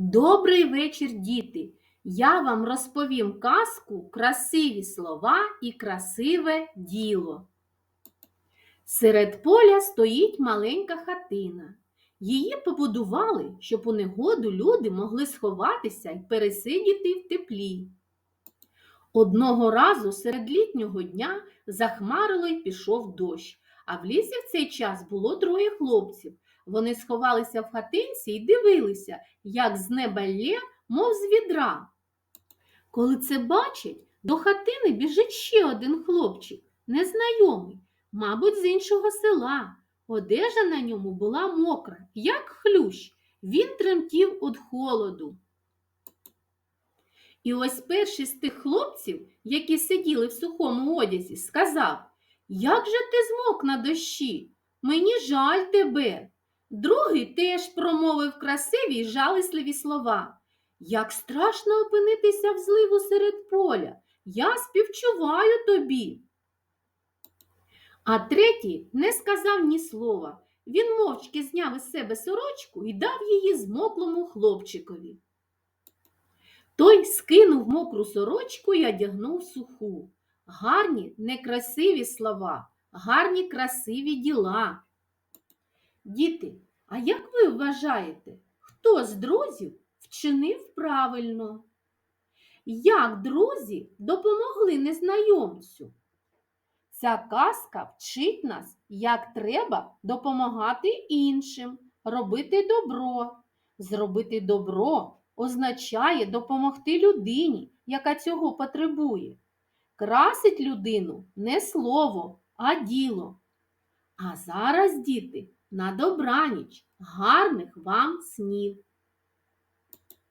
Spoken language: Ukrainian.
Добрий вечір, діти! Я вам розповім казку красиві слова і красиве діло. Серед поля стоїть маленька хатина. Її побудували, щоб у негоду люди могли сховатися і пересидіти в теплі. Одного разу серед літнього дня захмарило й пішов дощ, а в лісі в цей час було троє хлопців. Вони сховалися в хатинці і дивилися, як з неба лє, мов з відра. Коли це бачать, до хатини біжить ще один хлопчик, незнайомий, мабуть, з іншого села. Одежа на ньому була мокра, як хлющ. Він тремтів від холоду. І ось перший з тих хлопців, які сиділи в сухому одязі, сказав Як же ти змок на дощі? Мені жаль тебе. Другий теж промовив красиві й жалісливі слова. Як страшно опинитися в зливу серед поля. Я співчуваю тобі. А третій не сказав ні слова. Він мовчки зняв із себе сорочку і дав її змоклому хлопчикові. Той скинув мокру сорочку і одягнув суху. Гарні, некрасиві слова, гарні красиві діла. Діти, а як ви вважаєте, хто з друзів вчинив правильно? Як друзі допомогли незнайомцю? Ця казка вчить нас, як треба допомагати іншим, робити добро. Зробити добро означає допомогти людині, яка цього потребує. Красить людину не слово, а діло. А зараз, діти, на добраніч, гарних вам снів!